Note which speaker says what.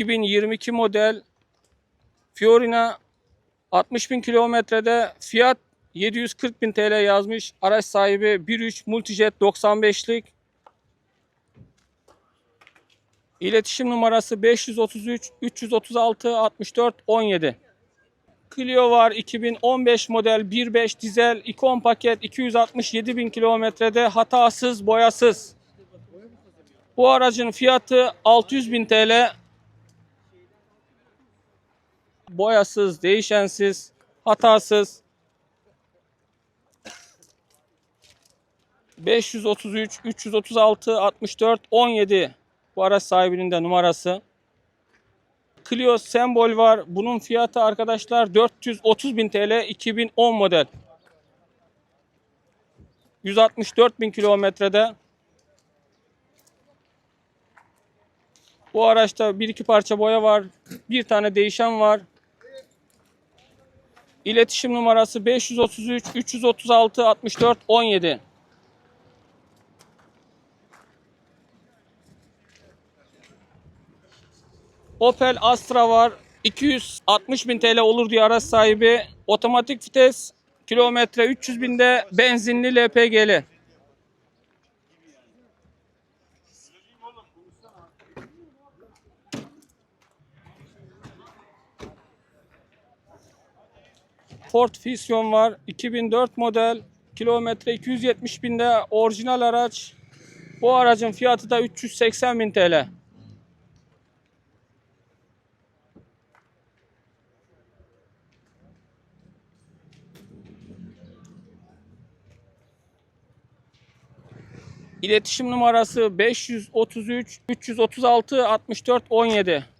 Speaker 1: 2022 model Fiorina 60 bin kilometrede fiyat 740 bin TL yazmış. Araç sahibi 1.3 Multijet 95'lik. İletişim numarası 533 336 64 17. Clio var 2015 model 1.5 dizel ikon paket 267 bin kilometrede hatasız boyasız. Bu aracın fiyatı 600 bin TL. Boyasız, değişensiz, hatasız. 533 336 64 17 bu araç sahibinin de numarası. Clio sembol var. Bunun fiyatı arkadaşlar 430 bin TL 2010 model. 164 bin kilometrede. Bu araçta bir iki parça boya var. Bir tane değişen var. İletişim numarası 533 336 64 17. Opel Astra var. 260 bin TL olur diye araç sahibi. Otomatik vites kilometre 300 binde benzinli LPG'li. Ford Fusion var. 2004 model. Kilometre 270 binde orijinal araç. Bu aracın fiyatı da 380 bin TL. İletişim numarası 533 336 64 17.